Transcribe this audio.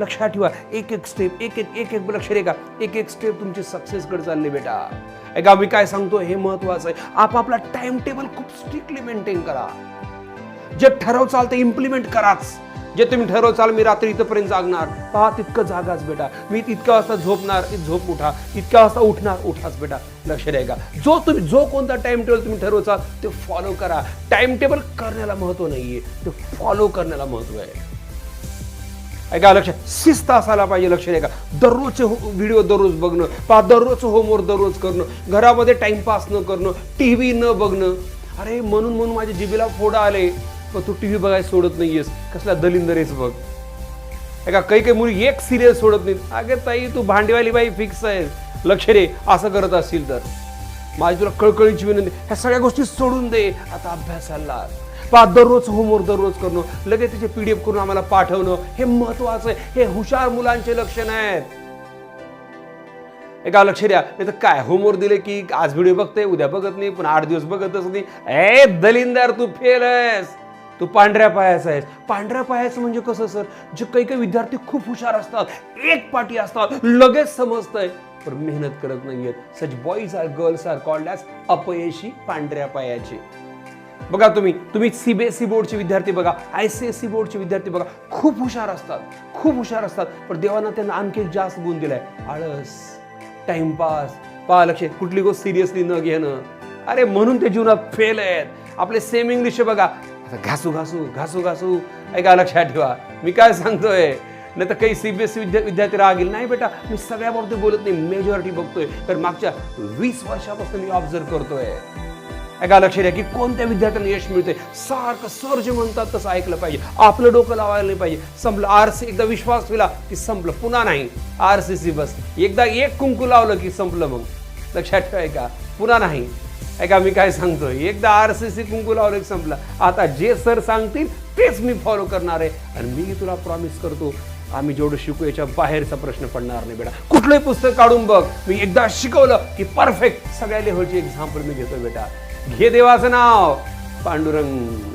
लक्षात ठेवा. एक एक स्टेप एक एक एक एक लक्ष रे का एक एक स्टेप तुमची सक्सेसकडे चालली बेटा. ऐका मी काय सांगतो हे महत्वाचं आहे. आपापला टाइम टेबल खूप स्ट्रिक्टली मेंटेन करा. जे ठरव चाल ते इम्प्लिमेंट कराच. जे तुम्ही ठरव चाल मी रात्री इथंपर्यंत जागणार. पहा तितकं जागाच बेटा. मी तितक्या वाजता झोपणार झोप उठा. इतक्या वाजता उठणार उठाच बेटा. लक्ष द्या का जो तुम्ही जो कोणता टाइम टेबल तुम्ही ठरवचाल ते फॉलो करा. टाइम टेबल करण्याला महत्त्व नाहीये. ते फॉलो करण्याला महत्त्व आहे. ऐका लक्ष. शिस्त असायला पाहिजे लक्ष द्या का? दररोजचे हो, व्हिडिओ दररोज बघणं पहा दररोजचं होमवर्क दररोज करणं घरामध्ये टाइमपास न करणं टी व्ही न बघणं. अरे म्हणून म्हणून माझ्या जिबीला फोडा आले. पण तू टी व्ही बघायला सोडत नाहीयेस. कसला दलिंदर बघ. ऐका काही काही मुली एक सिरियल सोडत नाहीत. अगे ताई तू भांडीवाली बाई फिक्स आहे लक्ष रे असं करत असतील तर. माझी तुला कळकळीची विनंती ह्या सगळ्या गोष्टी सोडून दे. आता अभ्यासाला पा दररोज होमवर्क दररोज करणं लगेच त्याचे पीडीएफ करून आम्हाला पाठवणं हे महत्वाचं आहे. हे हुशार मुलांचे लक्षण आहेत. एका लक्ष द्या. नाही तर काय होमवर्क दिले की आज व्हिडिओ बघते उद्या बघत नाही पण आठ दिवस बघतच नाही. ए दलिंदार तू फेल आहेस तू पांढऱ्या पायाचा आहेस. पांढऱ्या पायाचं म्हणजे कसं सर? जे काही काही विद्यार्थी खूप हुशार असतात एक पाठी असतात लगेच समजतंय. पण मेहनत करत नाहीयेत. Such boys are girls are called as अपयशी पांढऱ्या पायाचे. बघा तुम्ही तुम्ही सीबीएसई बोर्डचे विद्यार्थी बघा आय सी एस सी बोर्डचे विद्यार्थी बघा खूप हुशार असतात खूप हुशार असतात. पण देवानं त्यांना आणखी जास्त गुण दिलाय. आळस टाइमपास पहा लक्ष कुठली गोष्ट सिरियसली न घेणं. अरे म्हणून ते जीवनात फेल आहेत. आपले सेम इंग्लिश बघा. घासू घासू घासू घासू. ऐका लक्षात ठेवा. मी काय सांगतोय? नाही तर काही सीबीएसई विद्या विद्यार्थी रागील नाही बेटा मी सगळ्या बाबतीत बोलत नाही मेजॉरिटी बघतोय. तर मागच्या वीस वर्षापासून मी ऑब्झर्व करतोय. ऐका लक्ष द्या की कोणत्या विद्यार्थ्यांना यश मिळते सारखं सर जे म्हणतात तसं ऐकलं पाहिजे. आपलं डोकं लावायला नाही पाहिजे. संपलं. आर सी एकदा विश्वास ठेवला की संपलं. पुन्हा नाही. आर सी सी बस. एकदा एक कुंकू लावलं की संपलं मग. लक्षात ठेवाय ऐका पुन्हा नाही. ऐका मी काय सांगतोय? एकदा आर सी सी कुंकू लावलं की संपलं. आता जे सर सांगतील तेच मी फॉलो करणार आहे. आणि मी तुला प्रॉमिस करतो आम्ही जेवढं शिकू याच्या बाहेरचा प्रश्न पडणार नाही बेटा. कुठलंही पुस्तक काढून बघ. मी एकदा शिकवलं की परफेक्ट सगळ्या लेव्हलची एक्झाम्पल मी घेतो बेटा. घे देवाचं नाव. पांडुरंग.